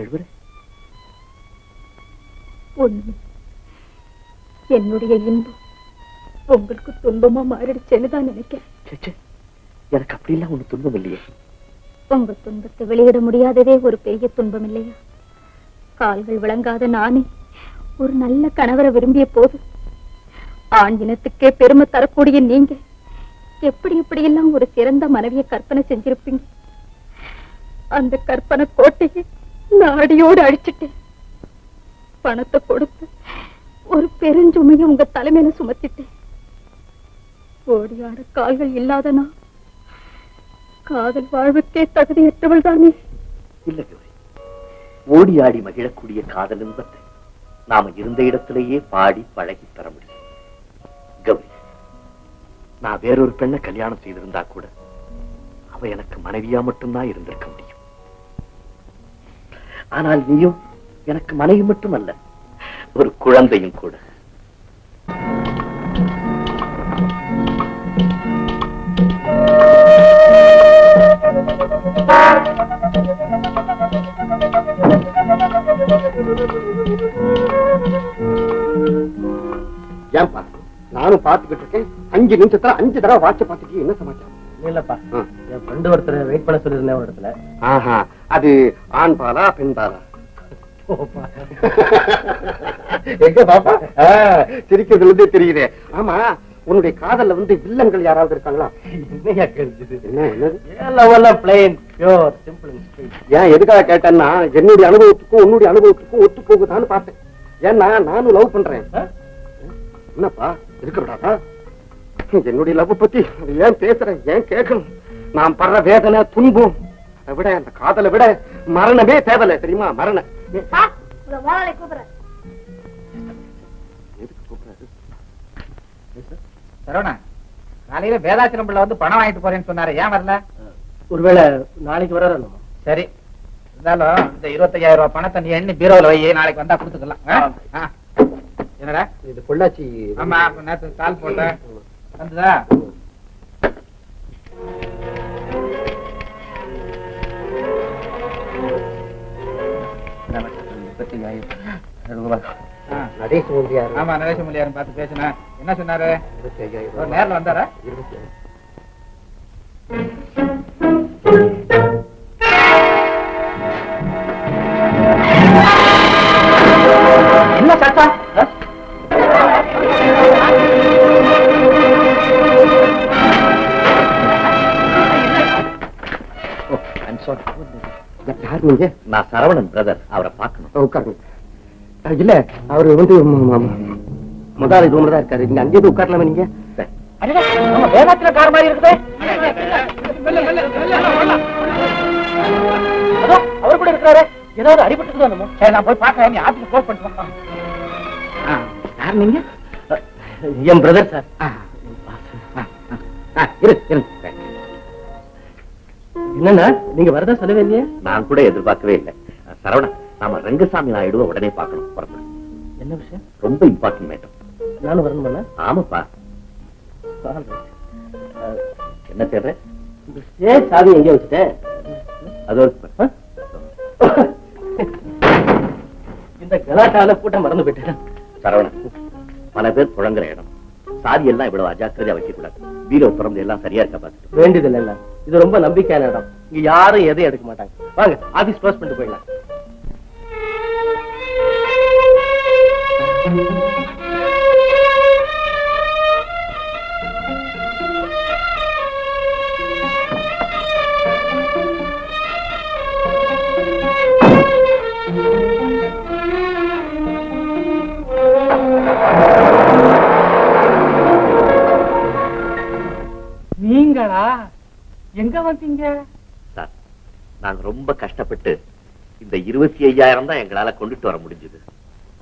அழுகுற ஒண்ணு என்னுடைய இன்பம் உங்களுக்கு துன்பமா மாறிடுச்சேன்னு தான் நினைக்கிறேன். எனக்கு அப்படிலாம் ஒண்ணு துன்பம் இல்லையே. உங்க துன்பத்தை வெளியிட முடியாததே ஒரு பெரிய துன்பம் இல்லையா? கால்கள் விளங்காத நானே ஒரு நல்ல கணவரை விரும்பிய போது ஆண் இனத்துக்கே பெருமை தரக்கூடிய நீங்க எப்படி இப்படி எல்லாம் ஒரு சிறந்த மனைவியை கற்பனை செஞ்சிருப்பீங்க? அந்த கற்பனை கோட்டையை நாடியோடு அழிச்சிட்டேன் பணத்தை கொடுத்து ஒரு பெருஞ்சுமையை உங்க தலைமையில சுமத்திட்டேன். ஓடியாட கால்கள் இல்லாத நான் காதல் வாழ்வுக்கே தகுதியற்றவள் தானே. இல்ல கௌரி ஓடி ஆடி மகிழக்கூடிய காதல் இன்பத்தை நாம இருந்த இடத்திலேயே பாடி பழகி பெற முடியும். கௌரி நான் வேறொரு பெண்ணை கல்யாணம் செய்திருந்தா கூட அவ எனக்கு மனைவியா மட்டும்தான் இருந்திருக்க முடியும். ஆனால் நீயும் எனக்கு மனைவி மட்டுமல்ல ஒரு குழந்தையும் கூட. ஏன்பா நானும் பாத்துக்கிட்டு இருக்கேன். அஞ்சு நிமிஷத்துல அஞ்சு தடவை வாட்ச பாத்துட்டு என்ன சமாச்சாரம்? இல்லப்பா. என் ஃப்ரெண்டு ஒருத்தர் வெயிட் பண்ண சொல்லியிருந்தேன் ஒரு இடத்துல. ஆஹா. அது ஆண் பாலா பெண் பாலா. எங்க பாப்பா? சிரிக்கிறதுல இருந்தே தெரியுதே. ஆமா உன்னுடைய காதல்ல வந்து வில்லங்கள் யாராவது இருக்காங்களா? என்னய்யா கேள்வி என்ன என்னது லெவல்ல plain pure simple and straight ஏன் எதுக்காக கேட்டேன்னா என்னுடைய அனுபவத்துக்கும் உன்னுடைய அனுபவத்துக்கும் ஒத்து போகுதான்னு பார்த்தேன். ஏன்னா நானும் லவ் பண்றேன். என்னப்பா இருக்க விடாதா? என்னுடைய லவ் பத்தி ஏன் பேசுறேன் ஏன் கேட்கணும்? நான் படுற வேதனை துன்பம் அதை விட அந்த காதலை விட மரணமே தேவையில்லை தெரியுமா? மரணம். சரவணா காலையில வேதாச்சலம் பிள்ளை வந்து பணம் வாங்கிட்டு போறேன்னு சொன்னாரு. ஏன் வரல? ஒருவேளை நாளைக்கு வராரு சரி. இருந்தாலும் இந்த இருபத்தையாயிரம் ரூபாய் பணத்தை நீ எண்ணி பீரோல வை. நாளைக்கு வந்தா கொடுத்துக்கலாம். என்னடா? இது பொள்ளாச்சி. ஆமா நேத்து கால் போட்டேன். வந்ததா? ஆமா பார்த்து பேசினேன் என்ன சொன்னாரு? ஒரு நேர்ல வந்தாரா? இருபத்தி ஐயாயிரம். என்ன சத்தம்? நீங்க நான் சரவணன் பிரதர் அவரை பார்க்கணும். உட்காருங்க. இல்ல அவரு வந்து முதலாளி ரூம்ல தான் இருக்காரு. நீங்க அங்கேயே உட்காரலாமா நீங்க? அடடே, நம்ம வேதாச்சல கார் மாதிரி இருக்குது. அதோ, அவர் கூட இருக்கிறாரு. ஏதாவது அடிபட்டு சரி நான் போய் பார்க்கறேன். நீ ஆபீஸ் க்ளோஸ் பண்ணிட்டு வா. ஆ, யார் நீங்க? என் பிரதர் சார் ஆ, ஆ, ஆ, ஆ, இரு இரு. என்னன்னா நீங்க வரதா சொல்லவே இல்லையே? நான் கூட எதிர்பார்க்கவே இல்லை. சரவணன் நாம ரங்கசாமி நாயுடுவை உடனே பார்க்கணும் புறப்படு. என்ன விஷயம்? ரொம்ப இம்பார்ட்டன்ட் மேட்டம் நானும் வரணுமா ஆமாப்பா. என்ன தேடுற? இந்த ஸ்டேஜ் சாவி எங்க வச்சுட்டேன். அது? இந்த கலாட்டால கூட்டம் மறந்து போயிட்டேன். சரவணன் பல பேர் புழங்குற இடம். சாதி எல்லாம் இவ்வளவு அஜாக்கிரதையா வைக்க கூடாது பீரோ திறந்து எல்லாம் சரியா இருக்கா பாத்துட்டு. வேண்டியது இல்ல இது ரொம்ப நம்பிக்கையான இடம். இங்க யாரும் எதையும் எடுக்க மாட்டாங்க. வாங்க ஆபீஸ் க்ளோஸ் பண்ணிட்டு போயிடலாம். எங்க வந்தீங்க? சார் நாங்க ரொம்ப கஷ்டப்பட்டு இந்த இருபத்தி ஐயாயிரம் தான் எங்களால கொண்டுட்டு வர முடிஞ்சது.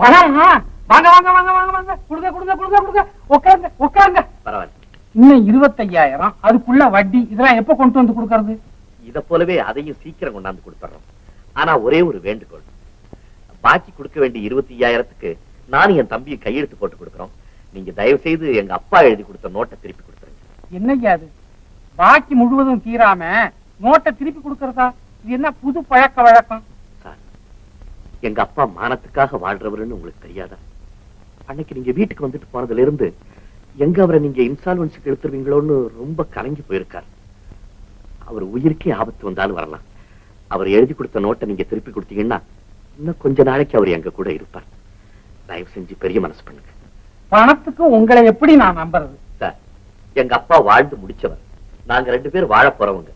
பணமா வாங்க வாங்க வாங்க வாங்க வாங்க. கொடுங்க கொடுங்க கொடுங்க கொடுங்க. உட்காருங்க உட்காருங்க. பரவாயில்ல. இன்னும் இருபத்தையாயிரம் அதுக்குள்ள வட்டி இதெல்லாம் எப்ப கொண்டு வந்து கொடுக்கறது? இத போலவே அதையும் சீக்கிரம் கொண்டாந்து கொடுத்துறோம் ஆனா ஒரே ஒரு வேண்டுகோள். பாக்கி கொடுக்க வேண்டிய இருபத்தி ஐயாயிரத்துக்கு நானும் என் தம்பியை கையெழுத்து போட்டு கொடுக்குறோம். நீங்க தயவு செய்து எங்க அப்பா எழுதி கொடுத்த நோட்டை திருப்பி கொடுத்துருங்க. என்னய்யா அது? பாக்கி முழுவதும் தீராம நோட்டை திருப்பி கொடுக்கறதா? இது என்ன புது பழக்க வழக்கம்? எங்க அப்பா மானத்துக்காக வாழ்றவருன்னு உங்களுக்கு தெரியாதா? அன்னைக்கு நீங்க வீட்டுக்கு வந்துட்டு போனதுல இருந்து எங்க அவரை நீங்க இன்சால்வன்ஸுக்கு எடுத்துருவீங்களோன்னு ரொம்ப கலங்கி போயிருக்கார். அவர் உயிருக்கே ஆபத்து வந்தாலும் வரலாம். அவர் எழுதி கொடுத்த நோட்டை நீங்க திருப்பி கொடுத்தீங்கன்னா இன்னும் கொஞ்ச நாளைக்கு அவர் எங்க கூட இருப்பார். தயவு செஞ்சு பெரிய மனசு பண்ணுங்க. பணத்துக்கு உங்களை எப்படி நான் நம்புறது? சார் எங்க அப்பா வாழ்ந்து முடிச்சவர். நாங்க ரெண்டு பேரும் வாழ போறவங்க.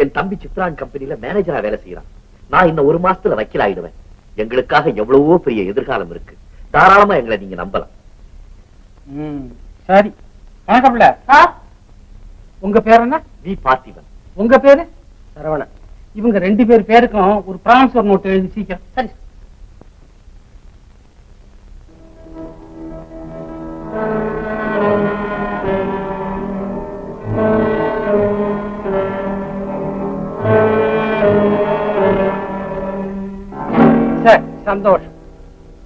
என் தம்பி சித்ரான் கம்பெனில மேனேஜரா வேலை செய்யறான் நான் இன்னும் ஒரு மாசத்துல வக்கீல் ஆயிடுவேன். எங்களுக்காக எவ்வளவோ பெரிய எதிர்காலம் இருக்கு. தாராளமா எங்களை நீங்க நம்பலாம். சரி. கணக்கப்பிள்ள உங்க பேர் என்ன? வி பார்த்திபன். உங்க பேரு? சரவணன். இவங்க ரெண்டு பேர் பேருக்கும் ஒரு டிரான்ஸ்பர் நோட் எழுதி சீக்கிரம். சரி சரி. சந்தோஷம்.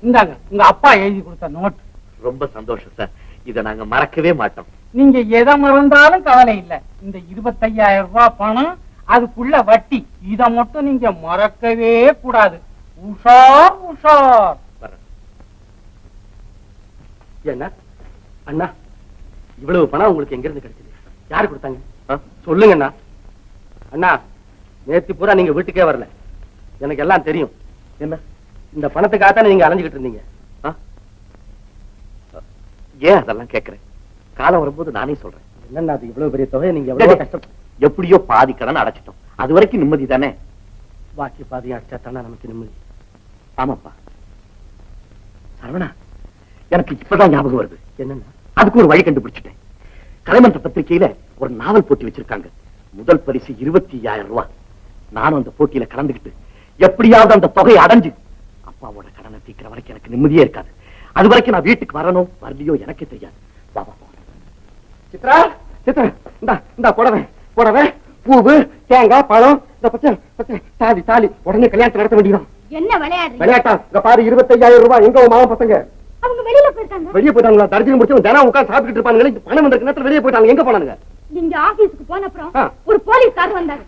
இந்தாங்க உங்க அப்பா எழுதி கொடுத்த நோட் ரொம்ப சந்தோஷம் சார். இதை நாங்க மறக்கவே மாட்டோம். நீங்க எதை மறந்தாலும் கவலை இல்ல. இந்த இருபத்தையாயிரம் ரூபாய் பணம் அதுக்குள்ள வட்டி. இத மட்டும் நீங்க மறக்கவே கூடாது. உஷார் உஷார். என்ன அண்ணா இவ்வளவு பணம் உங்களுக்கு எங்க இருந்து கிடைச்சது? யாரு கொடுத்தாங்க? சொல்லுங்க அண்ணா அண்ணா நேத்து பூரா நீங்க வீட்டுக்கே வரல. எனக்கு எல்லாம் தெரியும். என்ன? இந்த பணத்துக்காக தானே நீங்க அலைஞ்சுகிட்டு இருந்தீங்க? ஏன் அதெல்லாம் கேக்குறேன் காலம் வரும்போது நானே சொல்றேன். என்னண்ணா அது இவ்வளவு பெரிய தொகையை நீங்க எவ்வளவு கஷ்டம் எப்படியோ பாதி கடன் அடைச்சிட்டோம். அது வரைக்கும் நிம்மதி தானே? பாக்கி பாதி அடிச்சா தானே நமக்கு நிம்மதி? ஆமாப்பா. சரவணா எனக்கு இப்பதான் ஞாபகம் வருது. என்னண்ணா? அதுக்கு ஒரு வழி கண்டுபிடிச்சிட்டேன். கலைமன்ற பத்திரிகையில ஒரு நாவல் போட்டி வச்சிருக்காங்க. முதல் பரிசு இருபத்தி ஐயாயிரம் ரூபாய். நானும் அந்த போட்டியில கலந்துக்கிட்டு எப்படியாவது அந்த தொகையை அடைஞ்சு அப்பாவோட கடனை தீக்கிற வரைக்கும் எனக்கு நிம்மதியே இருக்காது. அது வரைக்கும் நான் வீட்டுக்கு வரணும் வரலையோ எனக்கே தெரியாது. சித்ரா சித்ரா இந்தா இந்தா புடவை புடவை பூவு தேங்காய் பழம் இந்த பச்சை பச்சை தாலி தாலி. உடனே கல்யாணத்தை நடத்த வேண்டியதான் என்ன விளையாட்டா? பாரு இருபத்தையாயிரம் ரூபாய். எங்க மாமன் பசங்க? அவங்க வெளியில போயிருக்காங்க. வெளியே போயிட்டாங்களா? தர்ஜனம் முடிச்சு தினம் உட்கார்ந்து சாப்பிட்டுட்டு இருப்பானுங்களே இந்த பணம் வந்த நேரத்துல வெளியே போயிட்டாங்க. எங்க போனானுங்க? நீங்க ஆபீஸ்க்கு போன அப்புறம். ஒரு போலீஸ்காரர் வந்தாரு.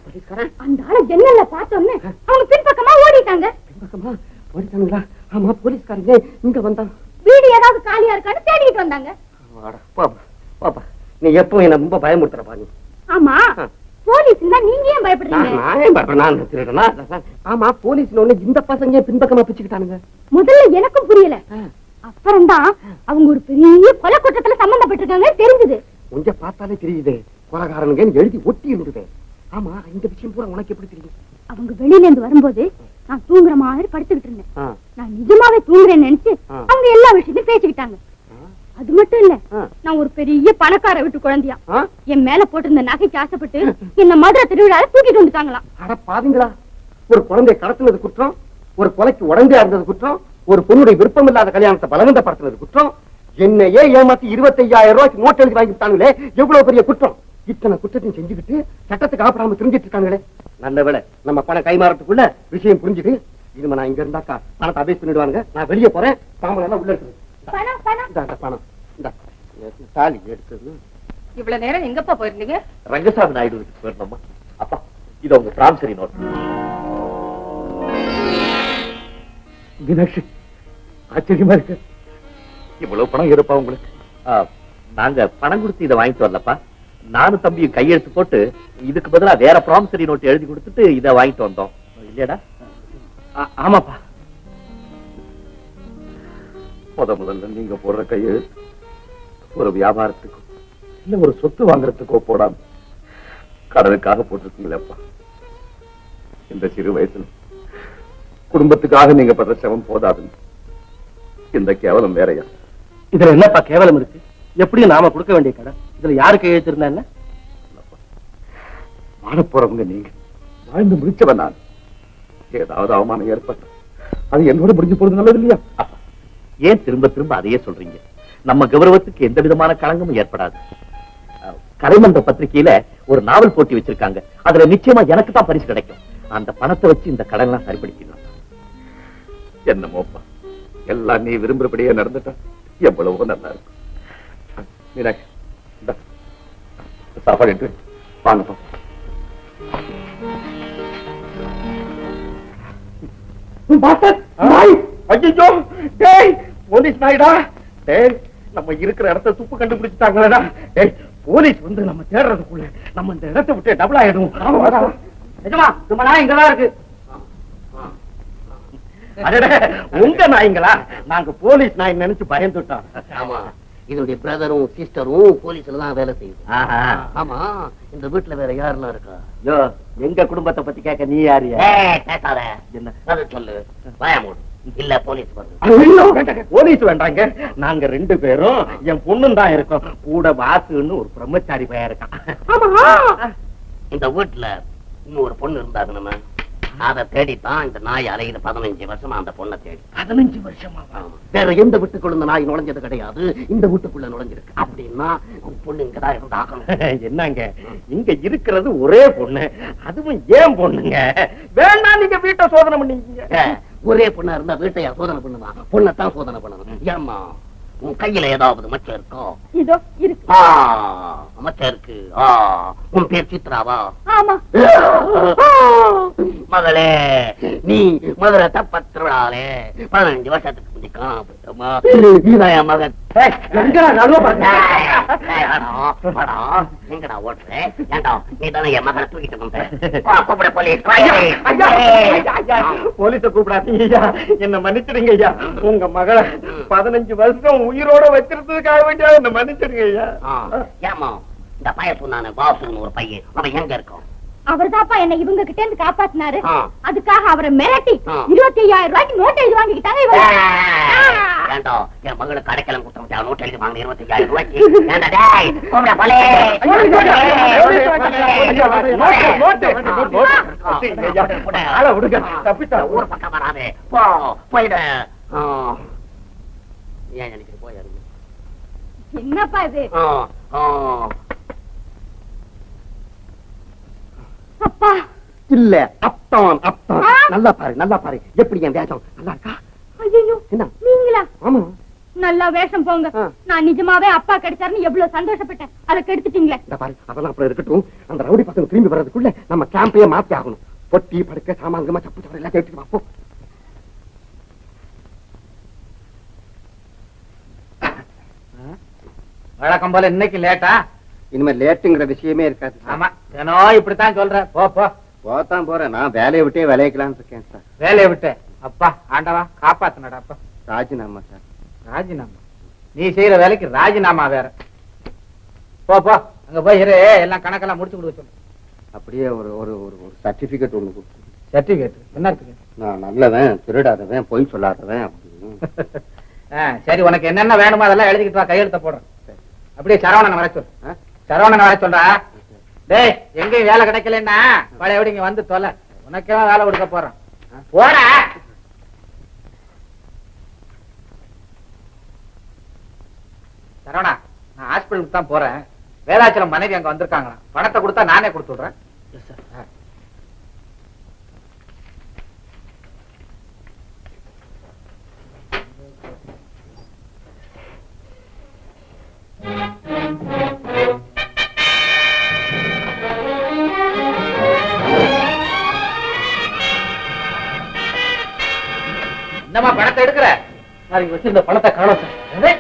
அந்த ஆள ஜன்னல்ல பார்த்தோன்னே அவங்க பின்பக்கமா ஓடிட்டாங்க. பின்பக்கமா? ஓடிட்டானுங்களா ஆமா போலீஸ்காரங்க இங்க வந்தான் வீடு ஏதாவது காலியா இருக்கான்னு தேடிட்டு வந்தாங்க. பாப்பா பாப்பா நீ எப்போ என்ன ரொம்ப பயமுறுத்துறப்பா நீ ஆமா. போலீஸ் நீங்க ஏன் பயப்படுறீங்க? நான் நான் ஏன் பயப்படுறேன்? நான் திருடனா? ஆமா போலீஸ் ஒண்ணு இந்த பசங்க பின்பக்கமா பிச்சுக்கிட்டானுங்க. முதல்ல எனக்கும் புரியல. அப்புறம் தான் அவங்க ஒரு பெரிய கொலை குற்றத்துல சம்பந்தப்பட்டிருக்காங்க தெரிஞ்சது. உங்க பார்த்தாலே தெரியுது. கொலகாரனுங்க எழுதி ஒட்டி இருந்தது. ஆமா இந்த விஷயம் பூரா உனக்கு எப்படி தெரியும்? அவங்க வெளியில இருந்து வரும்போது நான் தூங்குற மாதிரி படுத்துக்கிட்டு இருந்தேன். நான் நிஜமாவே தூங்குறேன்னு நினைச்சு. அவங்க எல்லா விஷயத்தையும் பேசிக்கிட்டாங்க. அது மட்டும் இல்ல. நான் ஒரு பெரிய பணக்கார வீட்டு குழந்தையா? என் மேல போட்டிருந்த நகைக்கு ஆசைப்பட்டு என்ன மதுரை திருவிழால தூக்கிட்டு வந்துட்டாங்களாம். அட பாருங்களா ஒரு குழந்தை கடத்தினது குற்றம் ஒரு கொலைக்கு உடந்தையா இருந்தது குற்றம் ஒரு பொண்ணுடைய விருப்பம் இல்லாத கல்யாணத்தை பலவந்தப்படுத்தினது குற்றம். என்னையே ஏமாத்தி இருபத்தையாயிரம் ரூபாய்க்கு நோட் எழுதி வாங்கி விட்டாங்களே எவ்வளவு பெரிய குற்றம்? இத்தனை குற்றத்தையும் செஞ்சுக்கிட்டு சட்டத்துக்கு ஆப்படாம தெரிஞ்சிட்டு இருக்காங்களே நல்ல வேளை நம்ம பணம் கைமாறதுக்குள்ள விஷயம் புரிஞ்சுது. இனிமே நான் இங்க இருந்தாக்கா பணத்தை அபேஸ் பண்ணிடுவாங்க நான் வெளியே போறேன் தாமரை எல்லாம் உள்ள இருக்குது பணம் இந்த தாலி எடுத்தது? இவ்வளவு நேரம் எங்கப்பா போயிருந்தீங்க? ரங்கசாமி நாயுடு வீட்டுக்கு போயிருந்தோமா அப்பா இது உங்க பிரான்சரி நோட் மீனாட்சி ஆச்சரியமா இருக்கு. இவ்வளவு பணம் இருப்பா உங்களுக்கு? ஆ, நாங்க பணம் கொடுத்து இதை வாங்கிட்டு வரலப்பா. நானும் தம்பியும் கையெழுத்து போட்டு இதுக்கு பதிலா வேற ப்ராமிசரி நோட் எழுதி கொடுத்துட்டு இதை வாங்கிட்டு வந்தோம். இல்லையாடா? ஆமாப்பா. முத முதல்ல நீங்க போடுற கையெழுத்து ஒரு வியாபாரத்துக்கோ இல்ல ஒரு சொத்து வாங்குறதுக்கோ போடாம கடனுக்காக போட்டிருக்கீங்களேப்பா. இந்த சிறு வயசுல குடும்பத்துக்காக நீங்க படுற சிரமம் போதாதுன்னு. இந்த கேவலம் வேறையா? இதுல என்னப்பா கேவலம் இருக்கு? எப்படியும் நாம கொடுக்க வேண்டிய கடன். இதுல யாருக்கு எழுத்திருந்தா என்ன? வாழ போறவங்க நீங்க. வாழ்ந்து முடிச்சவன் நான். ஏதாவது அவமானம் ஏற்பட்ட அது என்னோட முடிஞ்சு போறது நல்லது இல்லையா? ஏன் திரும்ப திரும்ப அதையே சொல்றீங்க? நம்ம கௌரவத்துக்கு எந்த விதமான களங்கமும் ஏற்படாது. கலைமன்ற பத்திரிகையில ஒரு நாவல் போட்டி வச்சிருக்காங்க. அதுல நிச்சயமா எனக்கு தான் பரிசு கிடைக்கும். அந்த பணத்தை வச்சு இந்த கடன் எல்லாம் சரிப்படுத்திடலாம் என்னமோப்பா எல்லாம் நீ விரும்புறபடியே நடந்துட்டா? எவ்வளவோ நல்லா இருக்கும். மீனாட்சி சாப்பாடு எடுத்து வை. வாங்கப்பா பாஸ்டர் நாய். ஐயோ டேய் போலீஸ் நாய்டா. டேய் நம்ம இருக்கிற இடத்த துப்பு கண்டுபிடிச்சிட்டாங்களடா. டேய் போலீஸ் வந்து நம்ம தேடுறதுக்குள்ள நம்ம இந்த இடத்தை விட்டு டபுள் ஆயிடும் நிஜமா நம்ம நாய் இங்கதான் இருக்கு. உங்க நாய்ங்களா? நாங்க போலீஸ் நாய் நினைச்சு பயந்துட்டோம். ஆமா. இதனுடைய பிரதரும் சிஸ்டரும் போலீஸ்ல தான் வேலை செய்யுது. ஆமா இந்த வீட்டுல வேற யாரெல்லாம் இருக்கா? யோ எங்க குடும்பத்தை பத்தி கேட்க நீ ஏய், பேசாத. என்ன? சொல்லு. பயமூடு இல்ல போலீஸ் போலீஸ் வேண்டாங்க. நாங்க ரெண்டு பேரும் என் பொண்ணும் தான் இருக்கோம். கூட வாசுன்னு ஒரு பிரம்மச்சாரி பையன் இருக்கான். இந்த வீட்டுல இன்னும் ஒரு பொண்ணு இருந்தாங்க நம்ம? அத தேடித்தான் இந்த நாய் அலையில பதினஞ்சு வருஷமா அந்த பொண்ணை தேடி. பதினஞ்சு வருஷமா. வேற எந்த வீட்டுக்குள்ள இந்த நாய் நுழைஞ்சது கிடையாது. இந்த வீட்டுக்குள்ள நுழைஞ்சிருக்கு. அப்படின்னா பொண்ணு இங்கதான் இருந்தாகணும் என்னங்க? இங்க இருக்கிறது ஒரே பொண்ணு. அதுவும் ஏன் பொண்ணுங்க? வேண்டாம் நீங்க வீட்டை சோதனை பண்ணீங்க ஏ, ஒரே பொண்ணா இருந்தா வீட்டையா சோதனை பண்ணுவான் பொண்ணத்தான் சோதனை பண்ணணும் ஏம்மா? உன் கையில ஏதாவது மச்சம் இருக்கோ? இதோ இருக்கு. ஆ மச்சம் இருக்கு. ஆ உன் பேர் சித்ராவா? ஆமா. மகளே நீ மதுரை தப்பத்திருவிழாலே பதினஞ்சு வருஷத்துக்கு முந்தி காணாம என் மகன். எங்கடா ஓட்டுற? ஏண்டா, நீதானே என் மகனை தூக்கிட்டு வந்த? கூப்பிடு போலீஸ். போலீஸ கூப்பிடாதீங்க ஐயா. என்ன மன்னிச்சிடுங்க ஐயா. உங்க மகளை பதினஞ்சு வருஷம் உயிரோட வச்சிருந்ததுக்காக வேண்டியா ஐயா ஆ, ஏம்மா, இந்த பையன் சொன்னானே, வாசுன்னு ஒரு பையன் அவன் எங்க இருக்கான் அவர் தாப்பா என்ன இவங்க கிட்ட இருந்து காப்பாத்தினாரு. அதுக்காக அவரை மிரட்டி. இருபத்தி ஐயாயிரம் ரூபாய்க்கு நோட் எழுதி வாங்கிக்கிட்டாங்க ஏண்டா என் மகளுக்கு அடைக்கலம் கொடுத்த நோட்டு எழுதி வாங்க இருபத்தி ஐயாயிரம் ரூபாய்க்கு ஊர் பக்கம் வராதே போ போயிடு. ஏன் எனக்கு என்னப்பா இது. அப்பா. இல்ல அப்தான் அப்தான் நல்லா பாரு நல்லா பாரு. எப்படி என் வேஷம்? நல்லா இருக்கா? ஐயோ என்ன? நீங்களா? ஆமா. நல்லா வேஷம் போங்க. நான் நிஜமாவே அப்பா கிடைச்சாருன்னு எவ்வளவு சந்தோஷப்பட்டேன். அதை கெடுத்துட்டீங்களே. இந்த பாரு அதெல்லாம் அப்புறம் இருக்கட்டும். அந்த ரவுடி பசங்க திரும்பி வர்றதுக்குள்ள நம்ம கேம்பையே மாத்தி ஆகணும். பொட்டி படுக்க சாமான்கமா சப்பு சவரம் எல்லாம் எடுத்துட்டு வா, போ. வழக்கம் போல இன்னைக்கு லேட்டா இனிமே லேட்டுங்கிற விஷயமே இருக்காது ஆமா தினம் இப்படித்தான் சொல்ற. போ போ. போத்தான் போறேன். நான் வேலையை விட்டே விளையக்கலாம்னு இருக்கேன் சார். வேலையை விட்டு. அப்பா ஆண்டவா காப்பாத்துனடா அப்பா. ராஜினாமா சார். ராஜினாமா? நீ செய்யற வேலைக்கு ராஜினாமா வேற. போ போ. அங்க போய் இரு. எல்லாம் கணக்கெல்லாம் முடிச்சு கொடுக்க சொல்லு. அப்படியே ஒரு ஒரு ஒரு ஒரு சர்டிபிகேட் ஒண்ணு கொடுத்து சர்டிபிகேட் என்ன இருக்கு நான் நல்லவன் திருடாதவன் பொய் சொல்லாதவன் அப்படின்னு. சரி உனக்கு என்னென்ன வேணுமோ அதெல்லாம் எழுதிக்கிட்டு வா. கையெழுத்த போடுறேன். அப்படியே சரவணன் வர சொல் ஆ? சரவணன் வர சொல்றா? டேய் எங்கேயும் வேலை கிடைக்கலன்னா பழைய இங்க வந்து தொலை. உனக்கே வேலை கொடுக்க போறேன். போட. சரவணா நான் ஹாஸ்பிட்டலுக்கு தான் போறேன். வேலாச்சலம் மனைவி அங்க வந்திருக்காங்களா பணத்தை கொடுத்தா நானே கொடுத்து சார் இங்க வச்சிருந்த பணத்தை காணோம் சார். எது?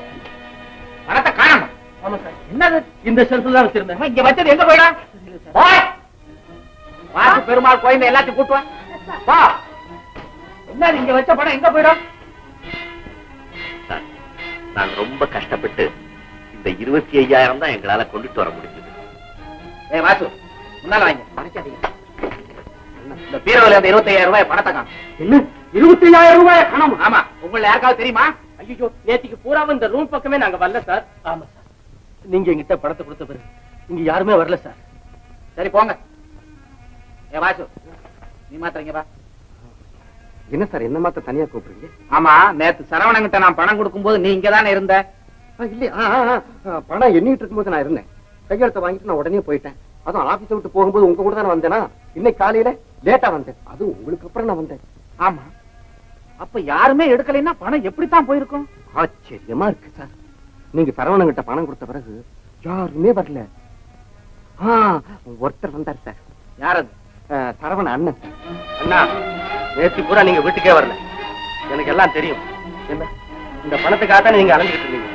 பணத்தை காணாம? ஆமா சார். என்னது? இந்த ஷெல்ஃப்ல தான் வச்சிருந்தேன். இங்க வச்சது எங்க போயிடா போய் வாசு பெருமாள் கோயில் எல்லாத்தையும் கூட்டு வா. என்னது இங்க வச்ச பணம் எங்க போயிடும்? நாங்க ரொம்ப கஷ்டப்பட்டு இந்த இருபத்தி ஐயாயிரம் தான் எங்களால கொண்டுட்டு வர முடிஞ்சது. ஏய் வாசு முன்னால வாங்க. மறைக்காதீங்க. இந்த பீரோல அந்த இருபத்தி ஐயாயிரம் ரூபாய் பணத்தை காணும். என்ன? இருபத்தி ஐயாயிரம் ரூபாய் காணோம்? ஆமா. உங்களை யாருக்காவது தெரியுமா? ஐயோ நேத்திக்கு பூராவும் இந்த ரூம் பக்கமே நாங்க வரல சார் ஆமா சார் நீங்க எங்கிட்ட பணத்தை கொடுத்த பிறகு இங்க யாருமே வரல சார் சரி போங்க. ஏ வாசு நீ மாத்திரங்க வா. என்ன சார் என்ன மாத்த தனியா கூப்பிடுறீங்க? ஆமா நேத்து சரவணங்கிட்ட நான் பணம் கொடுக்கும்போது நீ இங்க தானே இருந்த? இல்லையா. பணம் எண்ணிட்டு இருக்கும்போது நான் இருந்தேன். கையெழுத்த வாங்கிட்டு நான் உடனே போயிட்டேன். அதுவும் ஆபீஸை விட்டு போகும்போது உங்க கூட தானே வந்தேனா? இன்னைக்கு காலையில லேட்டா வந்தேன். அதுவும் உங்களுக்கு அப்புறம் நான் வந்தேன். ஆமா. அப்ப யாருமே எடுக்கலைன்னா பணம் எப்படித்தான் போயிருக்கும்? ஆச்சரியமா இருக்கு சார். நீங்க சரவணங்கிட்ட பணம் கொடுத்த பிறகு யாருமே வரல. ஒருத்தர் வந்தார் சார். யார் அது ஆ, சரவண அண்ணன் அண்ணா நேத்து பூரா நீங்க வீட்டுக்கே வரல. எனக்கு எல்லாம் தெரியும். என்ன? இந்த பணத்துக்காக தான் நீங்க அலைஞ்சிட்டு இருந்தீங்க.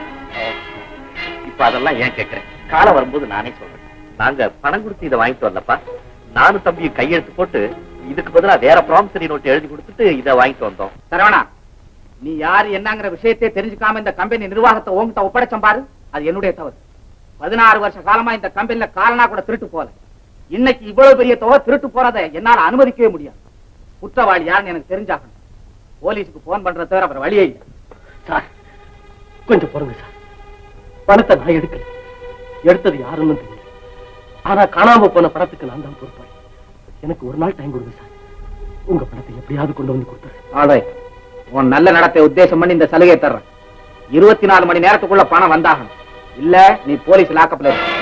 இப்ப அதெல்லாம் ஏன் கேக்குறேன்? காலம் வரும்போது நானே சொல்றேன். நாங்க பணம் கொடுத்து இதை வாங்கிட்டு வரலப்பா நானும் தம்பியும் கையெழுத்து போட்டு இதுக்கு பதிலா வேற ப்ராமிசரி நோட்டு எழுதி கொடுத்துட்டு இதை வாங்கிட்டு வந்தோம். சரவணா நீ யாரு என்னங்கிற விஷயத்தை தெரிஞ்சுக்காம இந்த கம்பெனி நிர்வாகத்தை உங்ககிட்ட ஒப்படைச்சம் பாரு. அது என்னுடைய தவறு. பதினாறு வருஷ காலமா இந்த கம்பெனில காலனா கூட திருட்டு போல இன்னைக்கு இவ்வளவு பெரிய தொகை திருட்டு போறதை என்னால அனுமதிக்கவே முடியாது. குற்றவாளி யாருன்னு எனக்கு தெரிஞ்சாகணும். போலீஸுக்கு போன் பண்றத தவிர அப்புறம் வழியே இல்லை. சார் கொஞ்சம் பொறுங்க சார். பணத்தை நான் எடுக்கல. எடுத்தது யாருன்னு தெரியல. ஆனா காணாம போன பணத்துக்கு நான் தான் பொறுப்பாளி. எனக்கு ஒரு நாள் டைம் கொடுங்க சார் உங்க பணத்தை எப்படியாவது கொண்டு வந்து ஆல்ரைட் உன் நல்ல நடத்தை உத்தேசம் பண்ணி இந்த சலுகை தர்றேன். இருபத்தி நாலு மணி நேரத்துக்குள்ள பணம் வந்தாகணும். இல்ல நீ போலீஸ் லாக்கப்ல இருக்க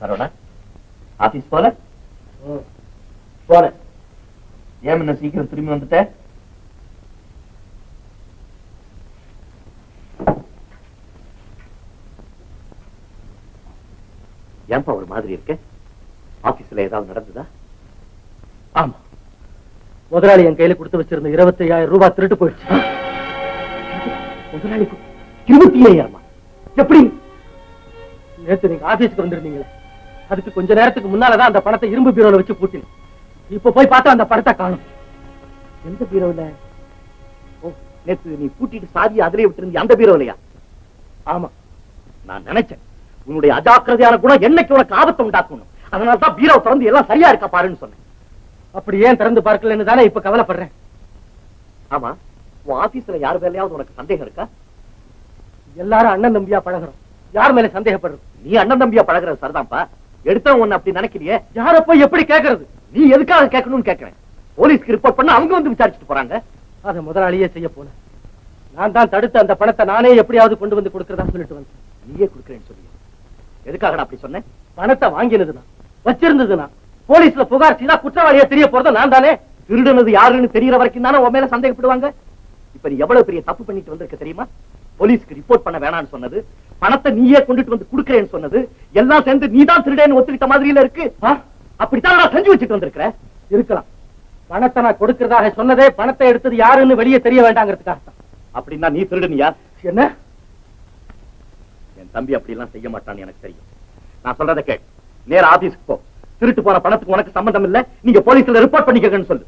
சரவணா ஆபீஸ் போல? போறேன். ஏன் என்ன சீக்கிரம் திரும்பி வந்துட்ட? ஏன்பா ஒரு மாதிரி இருக்க? ஆபீஸ்ல ஏதாவது நடந்ததா? ஆமா. முதலாளி என் கையில கொடுத்து வச்சிருந்த இருபத்தி ஐயாயிரம் ரூபாய் திருட்டு போயிடுச்சு. முதலாளி இருபத்தி ஐயாயிரமா எப்படி? நேத்து நீங்க ஆபீஸ்க்கு வந்திருந்தீங்களே அதுக்கு கொஞ்ச நேரத்துக்கு முன்னாலதான் அந்த பணத்தை இரும்பு பீரோல வச்சு பூட்டினேன். இப்ப போய் பார்த்தா அந்த பணத்தை காணும். எந்த பீரோல? ஓ நேத்து நீ பூட்டிட்டு சாதியை அதிலே விட்டுருந்தி அந்த பீரோலையா? ஆமா. நான் நினைச்சேன். உன்னுடைய அஜாக்கிரதையான குணம் என்னைக்கு உனக்கு ஆபத்தை உண்டாக்கணும்? அதனால தான் பீரோ திறந்து எல்லாம் சரியா இருக்கா பாருன்னு சொன்னேன். அப்படி ஏன் திறந்து பார்க்கலன்னு தானே இப்ப கவலைப்படுறேன்? ஆமா உன் ஆபீஸ்ல யார் வேலையாவது உனக்கு சந்தேகம் இருக்கா? எல்லாரும் அண்ணன் தம்பியா பழகுறோம். யார் மேல சந்தேகப்படுறது? நீ அண்ணன் தம்பியா பழகுறது சரிதான்ப்பா. எடுத்தவன் உன்னை அப்படி நினைக்கிறியே யார போய் எப்படி கேக்குறது? நீ எதுக்காக கேட்கணும்னு கேட்கிறேன்? போலீஸ்க்கு ரிப்போர்ட் பண்ண அவங்க வந்து விசாரிச்சுட்டு போறாங்க. அதை முதலாளியே செய்ய போனேன் நான் தான் தடுத்து அந்த பணத்தை நானே எப்படியாவது கொண்டு வந்து கொடுக்கறதா சொல்லிட்டு வந்தேன். நீயே கொடுக்குறேன்னு சொல்லி எதுக்காக அப்படி சொன்னேன் பணத்தை வாங்கினதுனா வச்சிருந்ததுனா போலீஸ்ல புகார் செய்தா குற்றவாளியா தெரிய போறது நான் தானே? திருடுனது யாருன்னு தெரியற வரைக்கும் தானே உன் மேல சந்தேகப்படுவாங்க? இப்ப நீ எவ்வளவு பெரிய தப்பு பண்ணிட்டு வந்திருக்க தெரியுமா? போலீஸ்க்கு ரிப்போர்ட் பண்ண வேணாம்னு சொன்னது பணத்தை நீயே கொண்டுட்டு வந்து கொடுக்கறேன்னு சொன்னது எல்லாம் சேர்ந்து நீ தான் திருடேன்னு ஒத்துக்கிட்ட மாதிரியில இருக்கு? அப்படித்தான் நான் செஞ்சு வச்சுட்டு வந்திருக்கிற? இருக்கலாம். பணத்தை நான் கொடுக்கறதாக சொன்னதே பணத்தை எடுத்தது யாருன்னு வெளியே தெரிய வேண்டாங்கிறதுக்காக தான் அப்படின்னா நீ திருடுனியா? என்ன? என் தம்பி அப்படி எல்லாம் செய்ய மாட்டான்னு எனக்கு தெரியும். நான் சொல்றதை கேள். நேர ஆபீஸ்க்கு போ. திருட்டு போன பணத்துக்கு உனக்கு சம்பந்தம் இல்ல. நீங்க போலீஸ்ல ரிப்போர்ட் பண்ணிக்கங்கன்னு சொல்லு.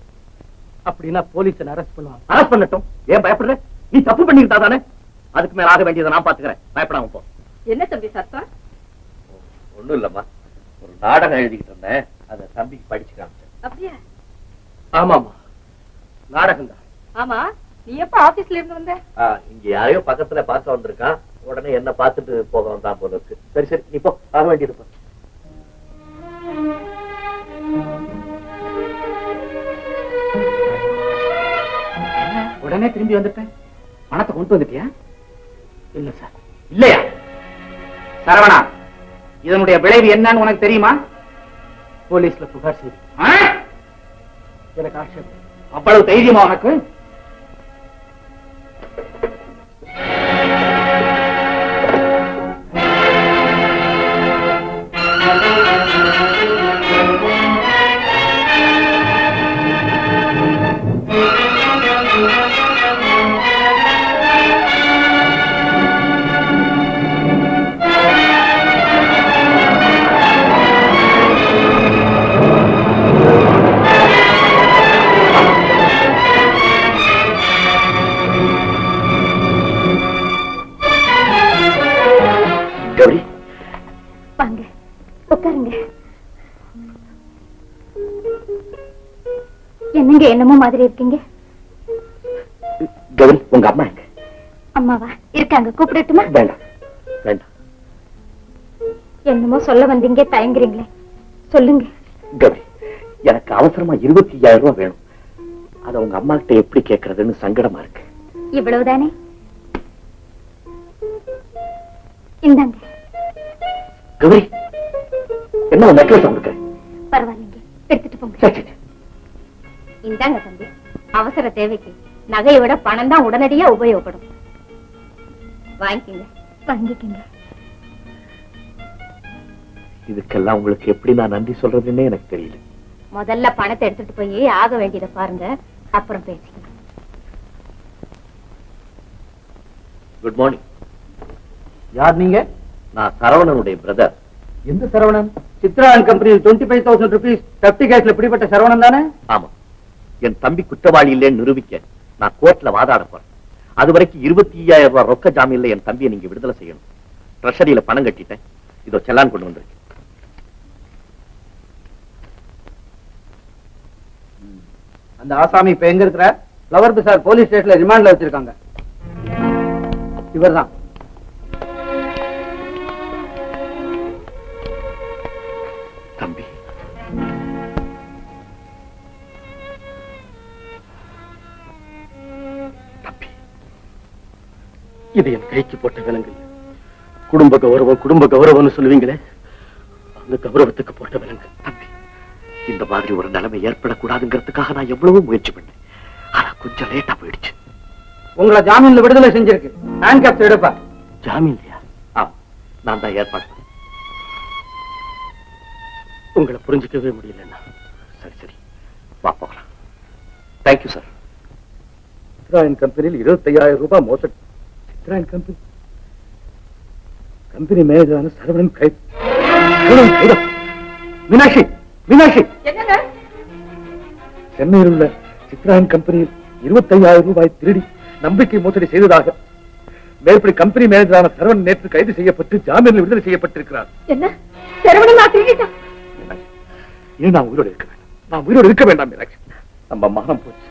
அப்படின்னா போலீஸ் அரெஸ்ட் பண்ணுவாங்க அரெஸ்ட் பண்ணட்டும். ஏன் பயப்படுற? நீ தப்பு பண்ணிருந்தா தானே? அதுக்கு மேல ஆக வேண்டியதை நான் பாத்துக்கிறேன். பயப்படாம போ. என்ன தம்பி சத்தம்? ஒண்ணும் இல்லம்மா. ஒரு நாடகம் எழுதிக்கிட்டு இருந்தேன். அதை தம்பிக்கு படிச்சு காமிச்சேன். அப்படியா? ஆமாமா நாடகம் தான் ஆமா. நீ எப்ப ஆபீஸ்ல இருந்து வந்த? இங்க யாரையோ பக்கத்துல பார்க்க வந்திருக்கான். உடனே என்ன பார்த்துட்டு போக வந்தான் போல இருக்கு. சரி சரி நீ போ ஆக வேண்டியது போ. உடனே திரும்பி வந்துட்டேன் பணத்தை கொண்டு வந்துட்டியா? இல்ல சார். இல்லையா? சரவணா இதனுடைய விளைவு என்னன்னு உனக்கு தெரியுமா? போலீஸ்ல புகார் செய்து? எனக்கு ஆட்சேபம் அவ்வளவு தைரியமா உனக்கு? என்னமோ மாதிரி இருக்கீங்க. கௌரி உங்க அம்மா எங்க? அம்மாவா? இருக்காங்க. கூப்பிடட்டுமா? வேண்டாம். வேண்டாம். என்னமோ சொல்ல வந்தீங்க தயங்குறீங்களே. சொல்லுங்க. கௌரி எனக்கு அவசரமா இருபத்தி ஐயாயிரம் ரூபாய் வேணும். அதை உங்க அம்மா கிட்ட எப்படி கேட்கறதுன்னு சங்கடமா இருக்கு. இவ்வளவுதானே? இந்தாங்க. கௌரி என்ன நெக்லஸ் கொடுக்குறேன் பரவாயில்லைங்க. எடுத்துட்டு போங்க. இந்தாங்க தம்பி. அவசர தேவைக்கு நகையை விட பணம் தான் உடனடியா உபயோகப்படும். வாங்கிக்கங்க. வாங்கிக்கங்க. இதுக்கெல்லாம் உங்களுக்கு எப்படி நான் நன்றி சொல்றதுன்னே எனக்கு தெரியல. முதல்ல பணத்தை எடுத்துட்டு போய் ஆக வேண்டியதை பாருங்க. அப்புறம் பேசிக்கலாம். குட் மார்னிங் யார் நீங்க? நான் சரவணனுடைய பிரதர் எந்த Saravanan? Chitra and company twenty five thousand rupees தப்டி கேஸ்ல பிடிப்பட்ட சரவணன் தானே? ஆமா என் தம்பி குற்றவாளி இல்லைன்னு நிரூபிக்க நான் கோர்ட்ல வாதாட போறேன். அது வரைக்கும் இருபத்தி ஐயாயிரம் ரூபாய் ரொக்க ஜாமீன்ல என் தம்பியை நீங்க விடுதலை செய்யணும். ட்ரெஷரியில பணம் கட்டிட்டேன். இதோ செல்லான் கொண்டு வந்திருக்கு. அந்த ஆசாமி இப்ப எங்க இருக்கிற பிளவர் பசார் போலீஸ் ஸ்டேஷன்ல ரிமாண்ட்ல வச்சிருக்காங்க. இவர்தான். இது என் கைக்கு போட்ட விலங்கு. குடும்ப கௌரவம் குடும்ப கௌரவம்னு சொல்லுவீங்களே அந்த கௌரவத்துக்கு போட்ட விலங்கு. தம்பி இந்த மாதிரி ஒரு நிலைமை ஏற்படக்கூடாதுங்கிறதுக்காக நான் எவ்வளவோ முயற்சி பண்ணேன். ஆனா கொஞ்சம் லேட்டா போயிடுச்சு. உங்களை ஜாமீன்ல விடுதலை செஞ்சிருக்கு. ஹேண்ட் கேப்ஸ் எடுப்பா ஜாமீன் இல்லையா ஆமா நான் தான் ஏற்பாடு பண்ணேன். உங்களை புரிஞ்சுக்கவே முடியலன்னா சரி சரி. வா போகலாம். தேங்க்யூ சார் கம்பெனியில் இருபத்தையாயிரம் ரூபாய் மோசடி. கம்பெனி கம்பெனி மேனேஜரான சரவணன் கைதா மீனாட்சி மீனாட்சி. சென்னையில் உள்ள சித்ராயன் கம்பெனியில் இருபத்தையாயிரம் ரூபாய் திருடி நம்பிக்கை மோசடி செய்ததாக மேற்படி கம்பெனி மேனேஜரான சரவணன் நேற்று கைது செய்யப்பட்டு ஜாமீனில் விடுதலை செய்யப்பட்டிருக்கிறார். இனி நான் உயிரோடு இருக்க வேண்டாம். நான் உயிரோடு இருக்க வேண்டாம் மீனாட்சி. நம்ம மானம் போச்சு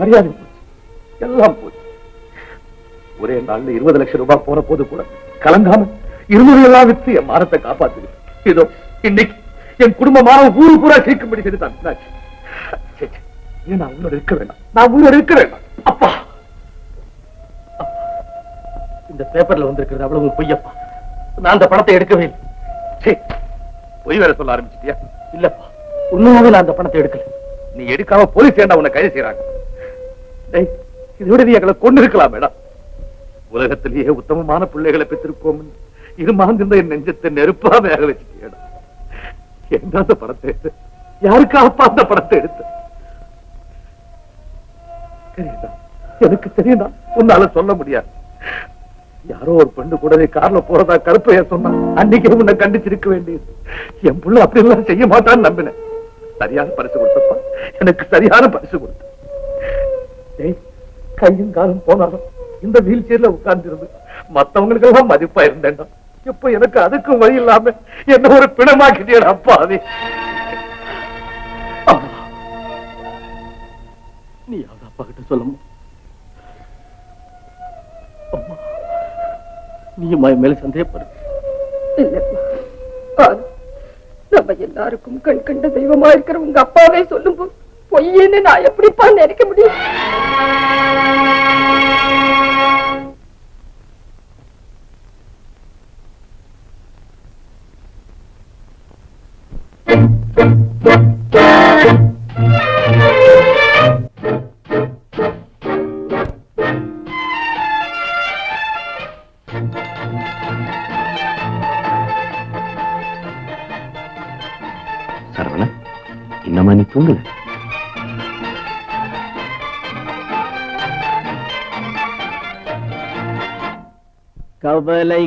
மரியாதை போச்சு எல்லாம் போச்சு. ஒரே நாள்ல இருபது லட்சம் ரூபாய் போற போது கூட கலங்காம இருநூறு எல்லாம் வித்து என் மானத்தை காப்பாத்து இதோ இன்னைக்கு என் குடும்பமான ஊரு பூரா சீக்கும்படி செய்துதான் நான் உயிரோடு இருக்க வேண்டாம்? நான் உயிரோடு இருக்க வேண்டாம். அப்பா! இந்த பேப்பர்ல வந்திருக்கிறது அவ்வளவு பொய்யப்பா. நான் அந்த பணத்தை எடுக்கவே இல்லை. சே, பொய் வேற சொல்ல ஆரம்பிச்சிட்டியா? இல்லப்பா உண்மையாவே நான் அந்த பணத்தை எடுக்கல. நீ எடுக்காம போலீஸ் ஏண்டா உன்னை கைது செய்யறாங்க டேய், இதை விட நீ எங்களை கொண்டு இருக்கலாம் மேடம் உலகத்திலேயே உத்தமமான பிள்ளைகளை பெற்றிருப்போம் இருமாந்திருந்த என் நெஞ்சத்தை நெருப்பா வேக வச்சுட்டியடா. என்ன அந்த படத்தை எடுத்து? யாருக்காகப்பா அந்த படத்தை எடுத்து? எனக்கு தெரியும்டா உன்னால சொல்ல முடியாது. யாரோ ஒரு பெண்ணு கூடவே கார்ல போறதா கருப்பைய சொன்னா அன்னைக்கு உன்னை கண்டிச்சிருக்க வேண்டியது. என் புள்ள அப்படி எல்லாம் செய்ய மாட்டான்னு நம்பினேன். சரியான பரிசு கொடுத்தப்பா. எனக்கு சரியான பரிசு கொடுத்த. கையும் காலும் போனாலும் இந்த வீல் சேர்ல உட்கார்ந்து மத்தவங்களுக்கு எல்லாம் மதிப்பா இருந்தேன்டா இப்ப எனக்கு அதுக்கும் வழி இல்லாம என்ன ஒரு பிணமாக்கிட்டேன் அப்பா அது நீ யாவது அப்பா கிட்ட சொல்லமா அம்மா. நீ என் மேல சந்தேகப்படு இல்லப்பா நம்ம எல்லாருக்கும் கண் கண்ட தெய்வமா இருக்கிற உங்க அப்பாவே சொல்லும்போது பொய்யன்னு நான் எப்படிப்பா நினைக்க முடியும்?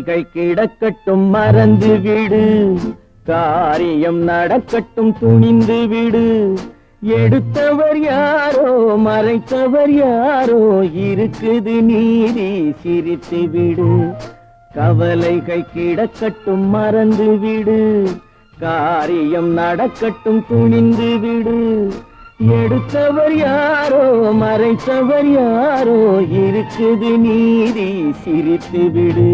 கவலைகள் கிடக்கட்டும் மறந்து விடு. காரியம் நடக்கட்டும் துணிந்து விடு. எடுத்தவர் யாரோ மறைத்தவர் யாரோ இருக்குது நீதி சிரித்து விடு. கவலைகள் கிடக்கட்டும் மறந்து விடு. காரியம் நடக்கட்டும் துணிந்து விடு. எடுத்தவர் யாரோ மறைத்தவர் யாரோ இருக்குது நீதி சிரித்து விடு.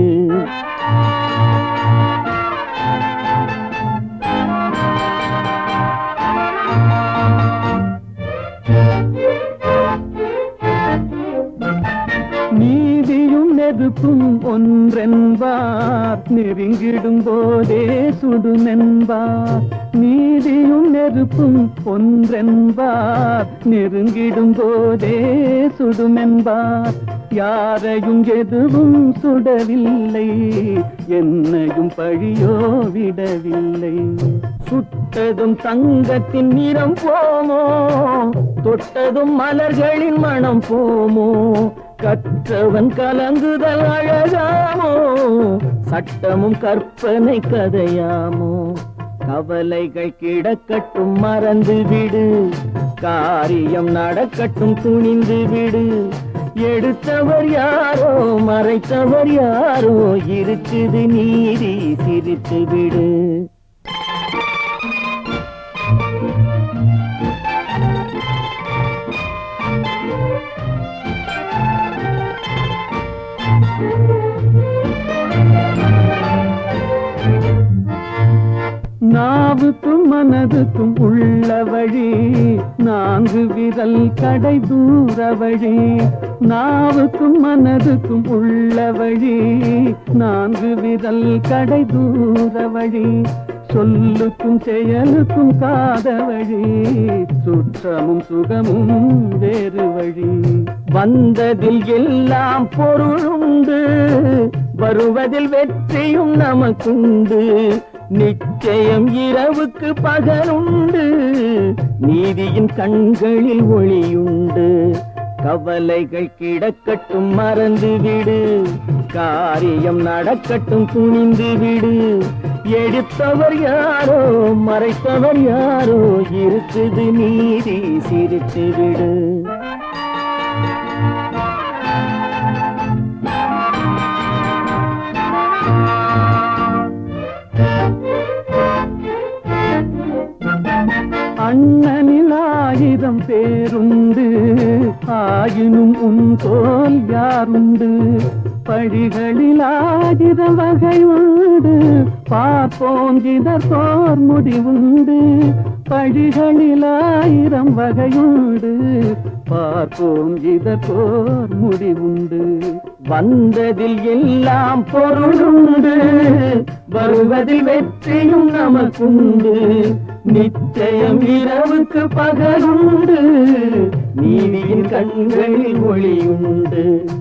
நீதியும் ஒன்றென்பார். நெருங்கிடும் போதே சுடுமென்பார். நீதியும் நெருப்பும் ஒன்றென்பார். நெருங்கிடும் போதே சுடுமென்பார். யாரையும் எதுவும் சுடவில்லை. என்னையும் பழியோ விடவில்லை. சுட்டதும் தங்கத்தின் நிறம் போமோ? தொட்டதும் மலர்களின் மனம் போமோ? கற்றவன் கலங்குதல் அழகாமோ சட்டமும் கற்பனை கதையாமோ கவலைகள் கிடக்கட்டும் மறந்து விடு காரியம் நடக்கட்டும் துணிந்து விடு. எடுத்தவர் யாரோ மறைத்தவர் யாரோ இருக்குது நீதி சிரித்து விடு. நாவுக்கும் மனதுக்கும் உள்ள வழி நான்கு விரல் கடை தூர வழி. நாவுக்கும் மனதுக்கும் உள்ள வழி நான்கு விரல் கடை தூர வழி. சொல்லுக்கும் செயலுக்கும் காத வழி சுற்றமும் சுகமும் வேறு வழி. வந்ததில் எல்லாம் பொருளுண்டு வருவதில் வெற்றியும் நமக்குண்டு. நிச்சயம் இரவுக்கு பகலுண்டு. நீதியின் கண்களில் ஒளியுண்டு. கவலைகள் கிடக்கட்டும் மறந்து விடு காரியம் நடக்கட்டும் துணிந்து விடு எடுத்தவர் யாரோ மறைத்தவர் யாரோ இருக்குது நீதி சிரித்து விடு அண்ணனில் ஆயுதம் பேருண்டு. ஆயினும் உன் தோல் யாருண்டு? பழிகளில் ஆயிரம் வகை உண்டு. பார்ப்போம் இதற்கோர் முடிவுண்டு. பழிகளில் ஆயிரம் வகையுண்டு பார்ப்போம் இதற்கோர் முடிவுண்டு. வந்ததில் எல்லாம் பொருளுண்டு. வருவதில் வெற்றியும் நமக்குண்டு. நிச்சயம் இரவுக்கு பகலுண்டு நீதியின் கண்களில் ஒளியுண்டு.